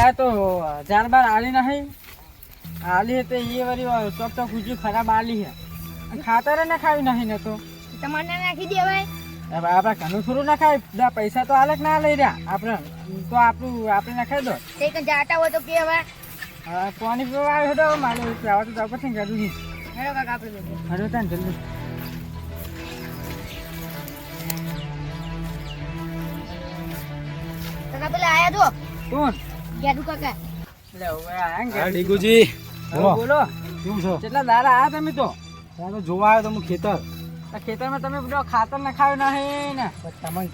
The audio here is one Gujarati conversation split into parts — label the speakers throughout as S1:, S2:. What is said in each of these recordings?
S1: આ તો હજાર બાર આલી નહીં. આલી હે તો એ વળી ચોક ચોક ઉજી ખરાબ આલી હે. ખાતર ને ખાવી નહીં ને તો.
S2: તમારે નાખી દેવાય.
S1: હવે આપણે ઘણું થોડું ના ખાય. પૈસા તો આલક ના લઈ રહ્યા. આપણે તો આપણું આપણે ના ખાઈ દો.
S2: તે કઈ જાતા હોય તો કે
S1: હવે પાણી પીવા આવ્યો હતો? મારે પીવા તો જાવ પછી કરું નહીં.
S2: હેડો કાકા આપણે.
S1: તાન જલ્દી.
S2: કાકા પેલા આયા જો
S1: કોણ?
S2: કાકા
S1: હવે.
S3: ડીગુજી. બોલો. કેવું છો?
S1: કેટલા દાડા આયા તમે તો?
S3: જોવા આવ્યો તો હું ખેતર
S1: ખેતરમાં તમે બધો ખાતર ના ખાવ્યું નહીં ને.
S3: તમને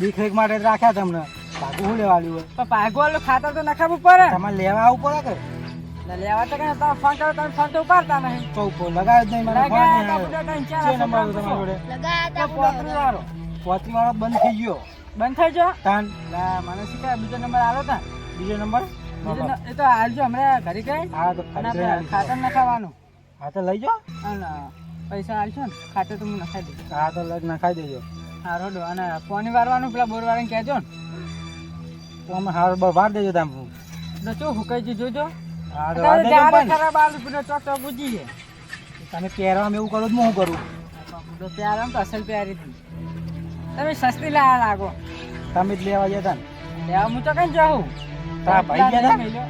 S3: દેખરેખ માટે રાખ્યા તમને. બાકી શું લેવા આવ્યું હોય?
S1: પણ ભાગવાળું ખાતર તો નખાવું પડે.
S3: તમારે લેવા આવવું પડે કે?
S1: લેવા તો કઈ તમે ફોન કરો તમે ફોન તો ઉપાડતા નહીં.
S3: તો ઉપર લગાવ્યો જ નહીં મને ફોન છે નંબર જોડે?
S2: લગાયા
S1: પોતરી વાળો.
S3: પોતરી વાળો બંધ થઈ ગયો.
S1: બંધ થઈ ગયો?
S3: તાન.
S1: મને શીખાય બીજો નંબર આવ્યો તા.
S3: બીજો નંબર?
S1: એ તો હાલજો હમણાં ઘરે ગઈ
S3: હા તો ખાતર
S1: નખાવાનું.
S3: હા તો લઈ જાઓ
S1: પૈસા હાલશો ને ખાતર તો હું નખાઈ દઈશ.
S3: હા તો લગ નખાઈ દેજો.
S1: હા રોડો અને પોની વારવાનું પેલા બોર વાળાને કહેજો ને.
S3: તો અમે હાર વાર દેજો તમે.
S1: તો શું હુકાઈ જોજો
S3: હા તો વાર દેજો પણ.
S1: ખરાબ આલુ બધો ચોક ચોક બુજી છે
S3: તમે પહેરવા એવું કરો તો હું કરું?
S1: તો આમ તો અસલ પહેરી હતી તમે સસ્તી લાયા લાગો.
S3: તમે જ લેવા જતા
S1: લેવા હું તો કઈ જાઉં.
S3: તારા ભાઈ ગયા તા?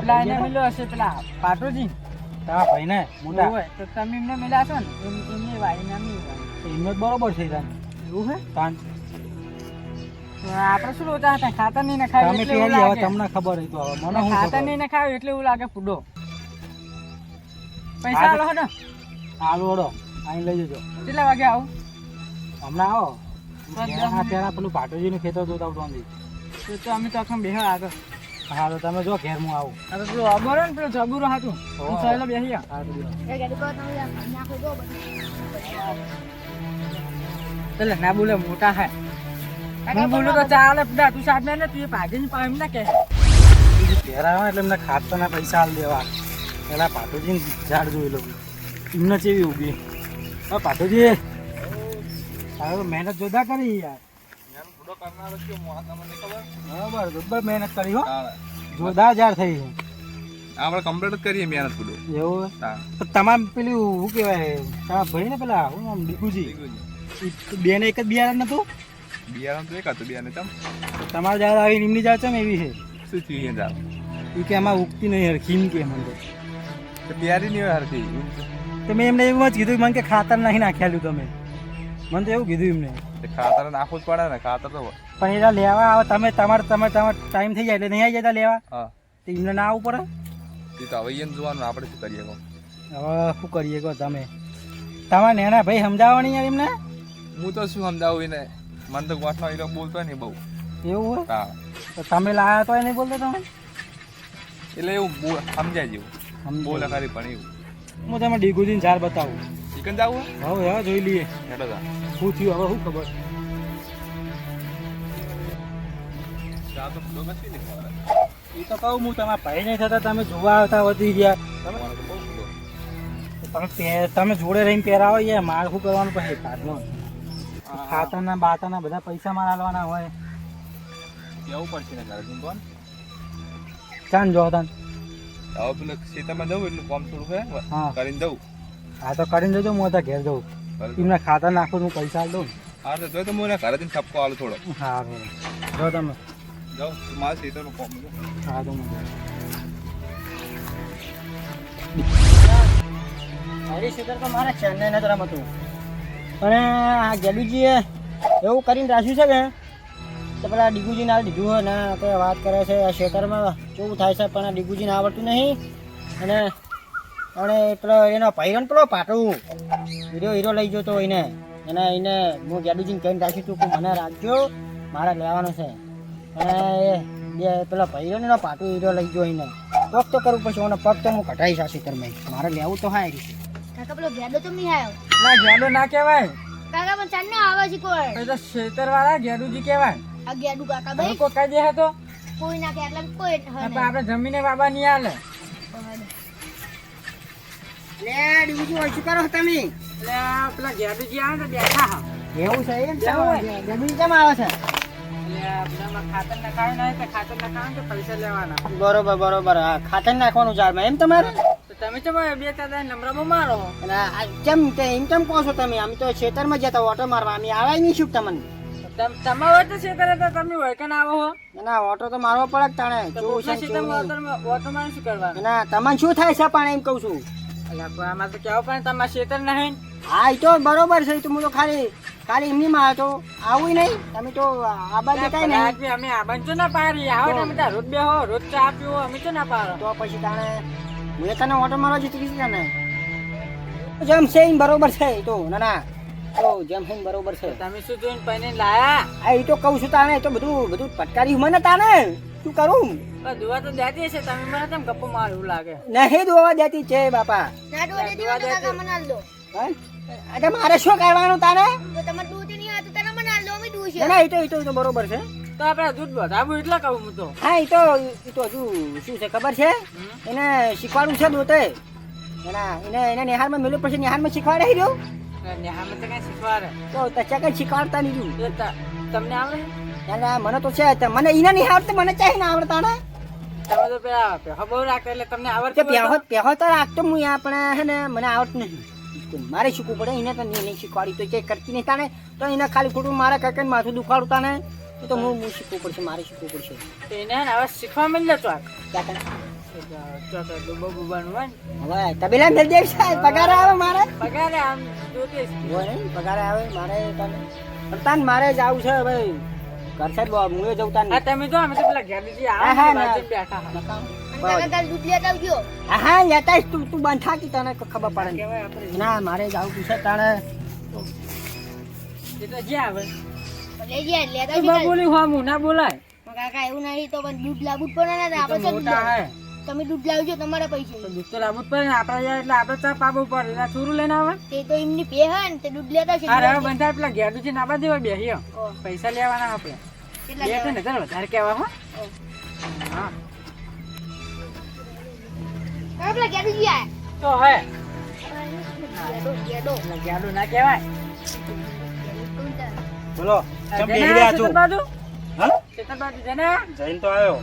S1: પેલા એને મળ્યો હશે પેલા પાટોજી.
S3: તારા ભાઈ ને મોટા.
S1: હોય તો તમે એમને મળ્યા છો ને? એમ એમની વાઈ નામની
S3: એમને જ બરોબર છે તાન.
S1: એવું હે?
S3: તાન.
S1: આપણે શું લોચા હતા? ખાતર નહીં
S3: તમે
S1: એટલે એવું લાગે.
S3: તમને ખબર હતી તો હવે મને
S1: ખાતર નહીં નખાય એટલે એવું લાગે ફૂડો. પૈસા
S3: તો-
S1: આલો ને.
S3: હાલો ઓડો. અહીં લઈ જજો.
S1: કેટલા વાગે આવું?
S3: હમણાં આવો. પેલા પેલું પાટોજીનું ખેતર જોતા આવતો
S1: તો તો અમે તો આખા બેહ આગળ
S3: હા તો તમે જો ઘેર હું આવું
S1: હવે પેલું અબોરો ને પેલું જબુરો હતું. હું સહેલો બેસી
S3: તો
S2: જો
S1: એટલે ના બોલે મોટા હે. હું બોલું તો ચાલે બધા તું સાહેબ ને તું એ ભાગીને પામ ના કે
S3: ઘેર આવે એટલે એમને ખાતરના પૈસા આલ દેવા. પેલા પાટોજીને ઝાડ જોઈ લઉં. એમને ચેવી ઉગી હા પાટોજી. તારે તો મહેનત જોતા કરી યાર. બરાબર જબ્બર મહેનત કરી હો. જોરદાર થઈ છે.
S4: આપણે કમ્પ્લીટ જ કરીએ મહેનત બધું
S3: એવું? તો તમામ પેલું શું કહેવાય તમારા ભાઈ ને પેલા દીકુજી. બે ને એક જ બિયારણ નતું?
S4: બિયારણ તો એક હતું બિયારણ તમ
S3: તમારા જાળ આવી નિમની જાળ છે એવી છે?
S4: શું થયું જાવ
S3: એ કે આમાં ઉગતી નહીં હરખી એમ કે મને તો.
S4: બિયારી નહીં હોય હરખી?
S3: તો મેં એમને એવું જ કીધું મને કે ખાતર નહીં નાખેલું તમે. મને તો એવું કીધું એમને.
S4: ખાતર નાખવું જ પડે ને ખાતર તો
S3: પણ એના લેવા આવે તમે તમારે તમારે તમારે ટાઈમ થઈ જાય એટલે નહીં આવી જતા લેવા. તો એમને ના આવવું પડે.
S4: એ તો હવે જ જોવાનું આપણે શું કરીએ
S3: હવે શું કરીએ કહો તમે. તમારા નેના ભાઈ સમજાવવાની યાર એમને?
S4: હું તો શું સમજાવું એને? મને તો ગોઠનો એ બોલતો નહીં બહુ.
S3: એવું હોય?
S4: હા.
S3: તો તમે લાયા તો નહીં બોલતો તમે?
S4: એટલે એવું સમજાય જેવું. બોલે ખરી પણ એવું.
S3: હું તમે ડીગુજીને ચાર બતાવું.
S4: ચિકન જાવું
S3: હવે હા જોઈ લઈએ.
S4: હેડો
S3: શું થયું? હવે શું ખબર? એ તો કહું હું તમારા ભાઈ નહીં થતા તમે જોવા આવતા વધી ગયા. તમે તમે જોડે રહીને પહેરાવો યાર મારે શું કરવાનું પછી? કાઢનો ખાતાના બાતરના બધા પૈસા મારા આલવાના હોય.
S4: કેવું પડશે ને કોણ?
S3: ચાન જો તાન.
S4: હવે પેલું ખેતરમાં જવું એટલું કામ થોડું કરીને જવું.
S3: હા તો કરીને જજો હું ત્યાં ઘેર જઉં. એમને ખાતર નાખું હું પૈસા આલ દઉં
S4: હા તો જોઈ તો મને ઘરે જઈને ઠપકો આલો થોડો.
S3: હા. જો તમે.
S4: જાઓ મારા કામ
S3: હા તો મારી શીતર તો મારે ચેન્નઈના નથી રમતું. અને આ ગેલુજીએ એવું કરીને રાખ્યું છે કે? તો પેલા ડીગુજીને આ દીધું હોય ને કે વાત કરે છે આ ખેતરમાં કેવું થાય છે પણ આ ડીગુજીને આવડતું નહીં. અને અને પેલો એનો ભાઈરો ને પેલો પાટું. હીરો હીરો લઈ ગયો એને. એને એને હું જાડુજીને કહીને રાખ્યું તું કે મને રાખજો મારે લેવાનો છે. અને એ બે પેલો ભાઈરો ને એનો પાટું હીરો લઈ ગયો એને. પગ તો કરવું પડશે અને પગ તો હું કઢાઈશ આ ખેતરમાં મારે લેવું તો હા રીતે.
S2: કાકા પેલો ગેડો તો નહીં આવ્યો?
S1: ના ગેડો ના કહેવાય.
S2: કાકા પણ ચાંદ આવે છે કોઈ.
S1: પછી તો શેતર વાળા ગેડુજી કહેવાય.
S2: આ ગેડુ કાકા ભાઈ.
S1: કોઈ કહી દે તો?
S2: કોઈ કે એટલે કોઈ
S1: આપણે જમીને બાબા નહીં હાલે.
S3: લે ડીગુજી ઓછું કરો તમે?
S1: એટલે પેલા ગેડુજી આવે તો બેઠા હા.
S3: એવું છે એમ? કેમ આવે છે?
S5: બરોબર બરોબર. હા ખાતર નાખવાનું ઝાડમાં એમ તમારે?
S1: તમે તો બે ચાર નંબરમાં મારો.
S5: કેમ એમ કેમ કહો છો તમે? અમે તો ખેતરમાં જતા ઓટો મારવા. અમે આવે નહીં શું તમને?
S1: તમ- તમે હોય તો છે કરે તો તમે આવો હો?
S5: ના, ઓટો તો મારવો પડે જ તાણે.
S1: ઓટોમાં- ઓટોમાં શું કરવાનું?
S5: ના તમને શું થાય છે પણ એમ કહું છું?
S1: આમાં તો કેવો પણ તમારે ક્ષેત્ર નહીં.
S5: હા એ તો બરોબર છે તો હું તો ખાલી ખાલી એમની માં તો આવું નહીં. તમે તો આબા દેખાય
S1: નહીં. અમે આ તો ના પાડી? આવો તમે તો રોજ બે હો રોજ ચા પીવો અમે તો ના પાડો?
S5: તો પછી તાણે હું તને ઓટો મારવા જીતી ગઈ તને જેમ છે બરોબર છે તો ના ના. તો જેમ છે બરોબર છે.
S1: તમે શું જોઈને પહેરીને લાયા?
S5: આ એ તો કહું છું તાણે એ તો બધું બધું પટકારી મને તાણે. શું કરું?
S1: પણ દુવા તો દેતી છે તમે મને તેમ ગપ્પો માર એવું લાગે?
S5: નહીં ધોવા દેતી છે બાપા.
S2: દીવા મને દો.
S5: અરે મારે શું કરવાનું તારે?
S2: તો તમારે દૂધ નહીં આવે તો તને મને આલ દો અમે દૂધ છે.
S5: ના ના એ તો એ તો બરોબર છે.
S1: તો આપણે દૂધ વધારવું એટલે કહું હું તો.
S5: હા એ તો એ તો હજુ શું છે ખબર છે? એને શીખવાડવું છે દોતે એના એને એને નિહારમાં મેળવું પછી નિહારમાં શીખવાડે રહ્યો
S1: નિહારમાં તો કઈ શીખવાડે.
S5: તો ત્યાં કઈ શીખવાડતા નહીં
S1: તમને આવડે?
S5: મને તો છે મને ઈના નહીં આવડતું મને ચાહી ના આવડતા ને
S1: તમે તો પેલા પેહો બહુ રાખે એટલે તમને આવડતું હોય
S5: પહેહો
S1: તો-
S5: રાખતો હું આપણે હે ને મને આવડતું નહીં મારે શીખવું પડે એને તો નહીં નહીં શીખવાડી તો જે કરતી નહીં તાને તો એને ખાલી ખોટું મારે કઈ માથું દુખાડું તાને તો હું હું શીખવું પડશે મારે શીખવું પડશે.
S1: તો એને હવે શીખવા મળે તો ને.
S5: તબેલા મેળ દેવ સાહેબ પગાર આવે મારે.
S1: પગારે
S5: નહીં પગાર આવે મારે તાન મારે જ આવું છે ભાઈ. હું જવું તાન
S1: તમે જો અમે તો પેલા ઘેર દીધી
S5: હા,
S1: બેઠા હા.
S5: હા લેતા તું તું બંધ થાકી તને ખબર પડે ને. ના મારે જ આવું છે તાણે.
S1: એ તો જ્યાં આવે.
S2: લઈ જાય લેતા
S1: તું
S2: આવજો
S1: બા
S2: કાલ.
S1: બોલી હો હું ના બોલાય.
S2: કાકા એવું નહીં તો પણ દૂધ લાગુ જ પડે ને આપણે
S1: મોટા હે.
S2: તમે દૂધ લાવજો તમારા પૈસા.
S1: તો દૂધ તો લાવવું જ પડે ને. આપણે જાય એટલે આપણે ચા પાવું પડે. એટલે થોડું લઈને આવે?
S2: તે તો એમની પે હે ને તે દૂધ લેતા છે.
S1: અરે હવે બંધાય પેલા ઘેર છે નાબા દેવા બેસી આવો. પૈસા લેવાના આપણે
S2: કેટલા
S1: બે
S2: લેવાના?
S1: ત્રણ વધારે કહેવા હો. હા.
S2: પેલા.
S1: તો હે. ના કહેવાય.
S6: બોલો
S1: જેને
S6: બેહી રહ્યા છો? જઈને તો આવ્યો.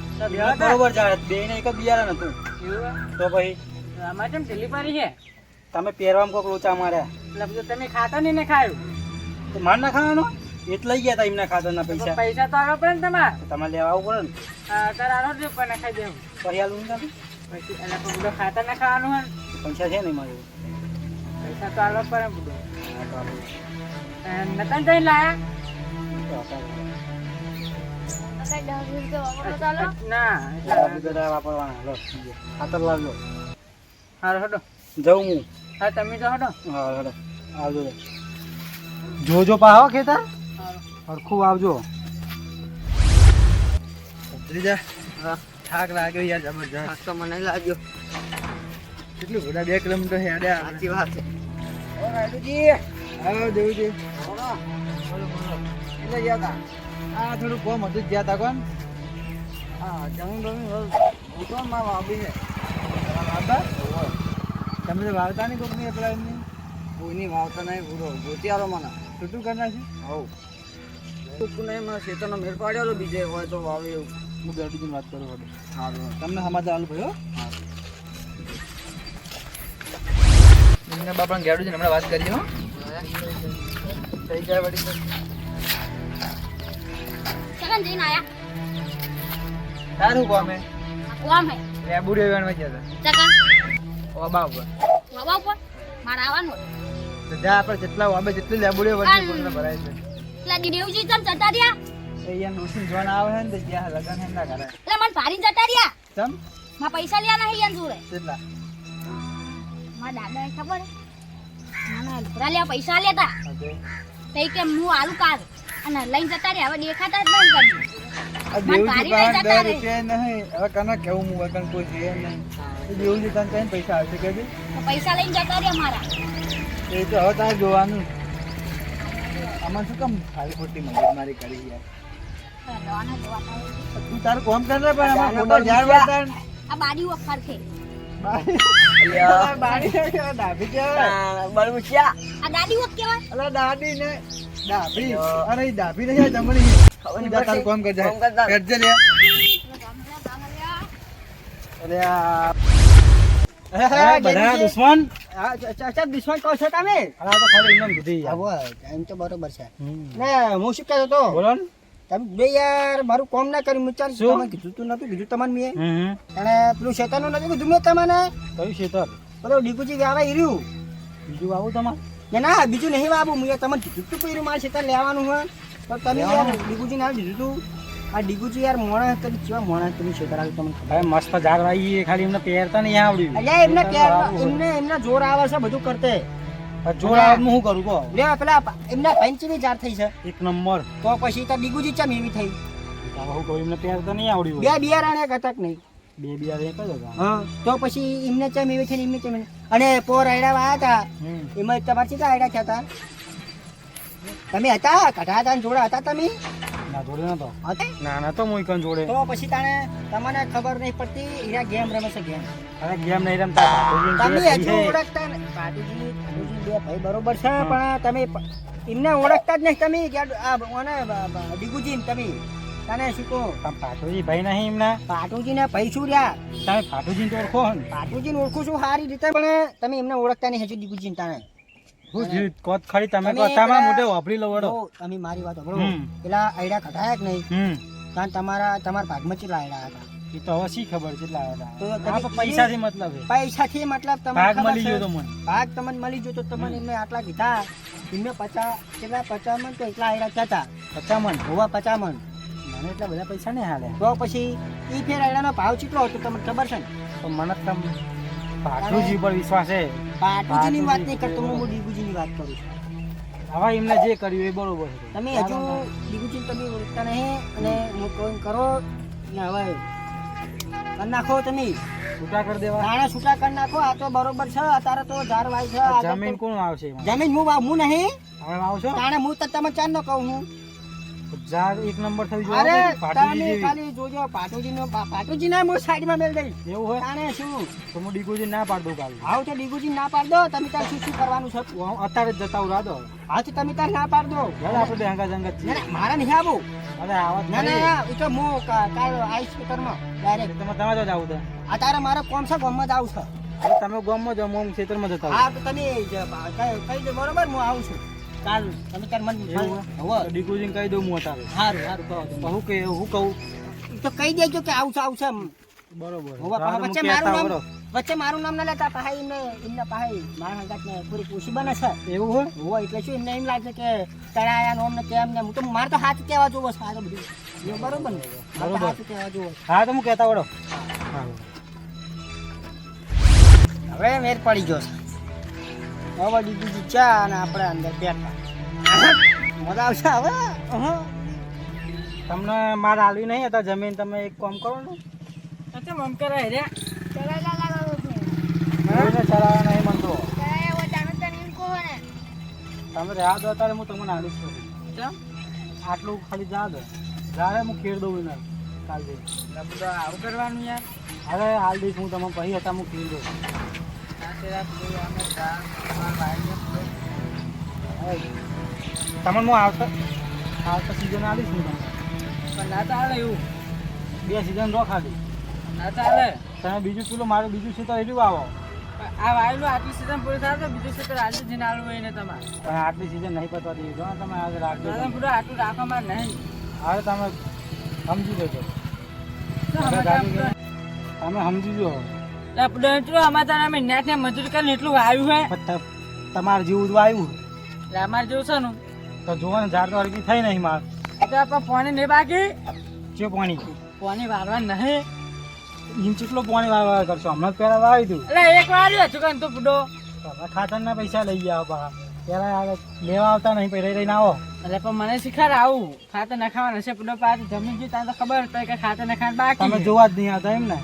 S6: બરોબર જાણે બે ને એક બિયારણ હતું. તો પછી?
S1: આમાં કેમ ઢીલી પાડી છે?
S6: તમે પહેરવામાં કોઈક લોચા માર્યા.
S1: એટલે બધું તમે ખાતા નહીં ને ખાયું?
S6: તો માર ના ખાવાનો? એટલે લઈ ગયા હતા એમના ખાતરના પૈસા.
S1: પૈસા તો આવવા પડે ને તમારે?
S6: તમારે લેવા આવું પડે ને?
S1: તારે આનો જ પણ ખાઈ દેવું.
S6: આલું તમે
S1: પછી એટલે બધું ખાતા ના ખાવાનું હોય
S6: પૈસા છે નહીં મારે
S1: પૈસા તો આવવા પડે બધું નતા જઈને લાયા?
S6: જોજો પાહો ખેતર. હરખું આવજો થાક લાગ્યો યાર જબરજસ્ત.
S1: તો મને લાગ્યો.
S6: કેટલું બધા બે કિલોમીટર હેડે
S1: સાચી વાત છે.
S6: ઓ રાજુજી આવો દેવજી. બોલો બોલો. બોલો એટલે ગયા તા? આ થોડું કોમ હતું જ ગયા તા કોણ હા જમીન બમીન હું તો માં વાવી છે. વાવતા? તમે તો વાવતા નહીં કોકની પેલા એમની? કોઈની વાવતા નહીં પૂરો ગોતિયારો મને છૂટું કરનાર છે? હવ કોકને એમાં ખેતરનો મેળ પાડ્યો બીજે હોય તો વાવે એવું. હું ગરડીની વાત કરું હવે સારું તમને સમાચાર આલું ભાઈ હો?
S4: એમના બાપાને ગેડું છે હમણાં વાત કરીએ હો.
S6: થઈ જાય વળી
S2: કાકા જઈને આયા.
S6: સારું કોમે
S2: આ કોમ હે.
S6: લેબુડી વેણવા ગયા
S2: કાકા,
S6: હતા ઓબા ઉપર.
S2: વાવા ઉપર? મારે આવવાનું
S6: તો જ્યાં આપણે જેટલા વાબે જેટલી લેબુડીઓ વચ્ચે કોઈને ભરાય છે.
S2: પેલા દેવજી તમ જતા રહ્યા
S6: અહીંયા નોશી જોન આવે છે ને તો જ્યાં લગન હે ના કરે.
S2: એટલે મને ભારી જતા રહ્યા
S6: ચમ?
S2: માં પૈસા લેવાના નહીં યાર જોડે.
S6: કેટલા?
S2: દાદા ખબર? નાના લુગડા પૈસા લેતા તઈ કે હું આલુ કાઢ અને લઈને જતા રે હવે દેખાતા જ નહીં ભારી
S6: પાસે
S2: લઈ જતા
S6: નહીં. હવે કના કેવું હું વગન કોઈ છે નહીં. એ દેવજી તને કઈ પૈસા આવશે કે
S2: પૈસા લઈને જતા મારા.
S6: એ તો હવે તારે જોવાનું. આમાં શું કામ ખાલી ખોટી મગજ મારી કરી યાર તું તારું કોમ કર પણ આમાં ખોટા
S2: આ બાડી વખર છે. દાદી
S6: ને ડાબી અરે ડાબી નહીં આ જમણી.
S1: તારું કામ કરજે કરજે લે.
S3: બધા. દુશ્મન.
S5: હા, ચ- ચ- ચ- દુશ્મન કહો છો તમે?
S3: આ તો ખાલી કીધી
S5: આવો, એમ તો બરોબર છે. ને હું શું કહેતો હતો?
S3: બોલો ને.
S5: તમે બે યાર મારું કોમ ના કર્યું. મેં ચાલ
S3: શું?
S5: તમને કીધું તું નતું કીધું તમને મેં. અને પેલું શેતાનનું નથી કીધું મેં તમને?
S3: કયું શેતર
S5: પેલો ડીકુજી વાવા હીર્યું
S3: બીજું આવું તમારે?
S5: ના બીજું નહીં વાવું. મેં તમને કીધું તું કર્યું મારે શેતાન લેવાનું હોય તો તમે યાર ડીકુજી ના દીધું તું. આ ડીકુજી યાર મોણા કરી કેવા મોણા તમે શેતાન આવ્યું તમને ખબર?
S3: ભાઈ મસ્ત ઝાડ વાઈ ખાલી એમને પહેરતા નહીં આવડ્યું.
S5: એમને
S3: હોય.
S5: એમને એમને જોર આવે છે બધું કરતે.
S3: તો હું. કરું કહો.
S5: લે પેલા એમના જાર થઈ છે.
S3: એક નંબર.
S5: તો પછી તો ડીગુજી ચમ એવી થઈ?
S3: હું કહું એમને પહેરતા નહીં આવડ્યું
S5: બે. બિયારણ કતક નહીં?
S3: બે બિયાર એક જ હતા.
S5: હા તો પછી એમને ચમ એવી થઈ એમને ચમ અને પોર આયડા વાયા હતા. એમાં તમારે કેટલા આયડા થયા હતા. તમે હતા? કઢા હતા જોડા હતા તમે?
S3: ના જોડે નતો? ના ના તો મુઈ કન જોડે.
S5: તો પછી તાણે તમને ખબર નહીં પડતી એના ગેમ રમે છે ગેમ
S3: અરે ગેમ નહીં રમતા.
S5: તમે હજુ ઓળખતા ને પાટીજી પાટીજી બે ભાઈ બરોબર છે પણ તમે એમને ઓળખતા જ નહીં તમે આ ડીગુજી ને તમે. તને શું કહો?
S3: પાટુજી પાટોજી ભાઈ નહીં એમને.
S5: પાટુજી ને ભાઈ શું રહ્યા?
S3: તમે પાટોજીને તો ઓળખો ને.
S5: પાટુજી ઓળખું છું સારી રીતે પણ તમે એમને ઓળખતા નહીં હજુ ડીગુજી તાણે.
S3: હું કોત ખરી તમે કહો તમારા મોઢે વાપરી લો વડો.
S5: તમે મારી વાત સાંભળો. પેલા આયડા કઢાયા કે નહીં? કારણ તમારા તમારા ભાગમાં કેટલા આયડા હતા?
S3: એ તો હવે શી ખબર હતા? તો પૈસાથી મતલબ
S5: પૈસાથી મતલબ તમને
S3: ભાગ મળી? ગયો તો મને.
S5: ભાગ તમને મળી ગયો તો તમને એમને આટલા કીધા. એમને પચાસ કેટલા? પચામણ તો એટલા આયડા થયા પચાસ
S3: પચામણ?
S5: હોવા પચામણ.
S3: મને એટલા બધા પૈસા નહીં હાલે.
S5: તો પછી એ ફેર આયડાનો ભાવ કેટલો હતો તમને ખબર છે ને?
S3: તો મને તમ પાટોજી પર વિશ્વાસ છે.
S5: પાટુજીની વાત નહીં કરતો હું ડીગુજીની વાત કરું છું.
S3: હવે એમને જે કર્યું એ બરોબર છે.
S5: તમે હજુ ડીગુજી તમે ઓળખતા નહીં અને હું કોઈ કરો ને હવે કરી નાખો તમે.
S3: છૂટા કરી દેવા.
S5: નાણા છૂટા કરી નાખો આ તો બરોબર છે અત્યારે તો ઝાડ વાય છે
S3: જમીન કોણ આવશે
S5: જમીન હું હું નહીં.
S3: હવે આવશો
S5: નાણા હું તો તમે ચાર નો કહું હું.
S3: ઝાડ એક નંબર થઈ ગયો
S5: અરે
S3: પાટોજી
S5: તમે ખાલી જોજો પાટોજી નો પાટુજી ના મો સાઈડમાં મેળ દઈ
S3: એવું હોય?
S5: તાણે શું?
S3: તો હું ડીગુજી ના પાડ દઉં કાલે.
S5: આવ તો ડીગુજી ના પાડ દો તમે તાર શું શું કરવાનું છે?
S3: હું અત્યારે જ જતા હું દો.
S5: હા તો તમે તાર ના પાડ દો.
S3: ભલે આપણે હંગા જંગત
S5: ના
S3: છીએ
S5: મારા નહીં આવો.
S3: અરે આવા
S5: ના ના એ તો મો કાલ આઈસ સ્કૂટરમાં ડાયરેક્ટ
S3: તમે તમારે જ આવું તો
S5: અત્યારે મારે કોમ છે ગામમાં જ આવું છે.
S3: તમે જ જાઓ હું ખેતરમાં જતા
S5: હા તમે કઈ કઈ બરોબર હું આવું છું. કાલ તમે તાર મન હવે.
S3: ડીગોજીને કહી દઉં હું અત્યારે
S5: સારું સારું કહો.
S3: હું કે હું કહું?
S5: તો કહી દેજો કે આવું છે આવું છે એમ.
S3: બરોબર.
S5: વચ્ચે મારું. નામ વચ્ચે મારું નામ ના લેતા પાહા એમને એમને પાહા મારા હંગાત ને પૂરી પૂછી બને છે.
S3: એવું હોય?
S5: હોય એટલે શું એમને એમ લાગે કે તળાયા નોમ ને કેમ ને હું તો મારે તો હાથ કહેવા જોવો છે આ તો બધું. બરોબર ને?
S3: બરોબર.
S5: હાથ કહેવા જોવો
S3: હા તો હું કહેતા વળો
S5: હવે મેર પડી ગયો છે. હવે બીજી ચા અને આપણે અંદર બેઠા. મજા આવશે હવે.
S3: તમને માર આલવી નહીં હતા જમીન તમે એક કામ કરો ને.
S2: લાગો છે
S3: ચલાવવા નહીં મનતો
S2: ચલા એ વો જાણો તને એમ કહો ને
S3: તમે રહ્યા દો અત્યારે હું તમને આલીશ છું આટલું ખાલી જા દો. જ્યારે હું ખેડ દઉં એને કાલ જઈ
S1: આવું કરવાનું યાર.
S3: અરે હાલ દઈશ હું તમે પછી હતા હું ખેડ દઉં. તમને હું આવતા આવતા સિઝન આવીશ તમને.
S1: પણ ના ચાલે એવું.
S3: બે સિઝન રો ખાલી.
S1: ના ચાલે
S3: તમે બીજું પેલું મારું બીજું છે તો એટલું આવો.
S1: આ વાયેલું આટલી સીઝન પૂરી થાય તો બીજું સીઝન આજે જઈને આલવું હોય ને તમારે.
S3: પણ આટલી સિઝન નહીં પતવા દઈએ જો તમે આજે રાખજો
S1: પૂરું આટલું રાખવામાં નહીં.
S3: હવે તમે સમજી લેજો તમે સમજી જો
S1: એટલું અમારે અમે નેટ ને મજૂરી કરીને એટલું વાવ્યું હે?
S3: તમારે જેવું જ આવ્યું
S1: અમારે જેવું છે ને?
S3: તો જોવો ને ઝાડ તો હરકી થઈ નહીં માર.
S1: તો આપણે પાણી નહીં બાકી?
S3: છે પાણી?
S1: પાણી વારવા નહીં.
S3: ઇંચ કેટલું પાણી કરશો? હમણાં જ પહેલા વાવી દઉં
S1: એટલે એક વાર્યું હતું કંઈ તો બુડો
S3: તમે ખાતરના પૈસા લઈ ગયા પાછા. પેલા લેવા આવતા નહીં પહેરે રહીને આવો.
S1: એટલે પણ મને શીખાડ આવું. ખાતર નખાવાનું છે પૂડો પાછું. જમીન જોઈ ત્યાં તો ખબર કે ખાતર નખાવાનું બાકી
S3: તમે જોવા જ નહીં આવતા એમ ને?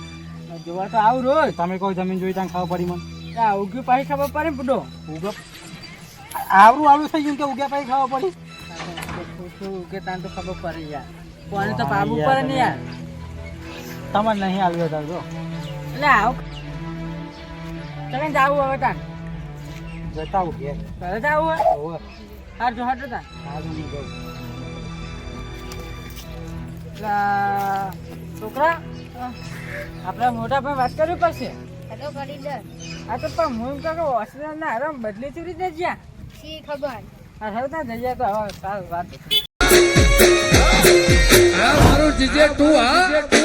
S1: જોવા તો આવું રોજ.
S3: તમે કોઈ જમીન જોઈ ત્યાં ખબર પડી મને.
S1: આ ઉગ્યું પાછી ખબર પડે બુડો.
S3: ઉગે આવડું આવડું થઈ ગયું કે ઉગ્યા પાછી ખબર પડી.
S1: ઉગે ત્યાં તો ખબર પડે યાર કોને તો પાવું પડે ને યાર.
S3: તમારે નહીં આવ્યો હતા જો
S1: એટલે આવ. તમે જાવું હવે તાર.
S3: જતા આવું ઘેર.
S1: ઘરે જાવું હોય
S3: હોવે.
S1: હાર જો હટો તાર.
S3: હારું.
S1: પેલા છોકરા આપણા મોટા ભાઈ વાત કરવી પડશે.
S2: હેલો કરી દે
S1: આ તો પણ હું એમ કહું હોસ્પિટલ ના આરામ બદલી ચૂરી જ જ્યાં.
S2: શી ખબર?
S1: હા હવે ત્યાં જઈએ તો હવે સારું વાત.
S7: મારું જીજે તું હા?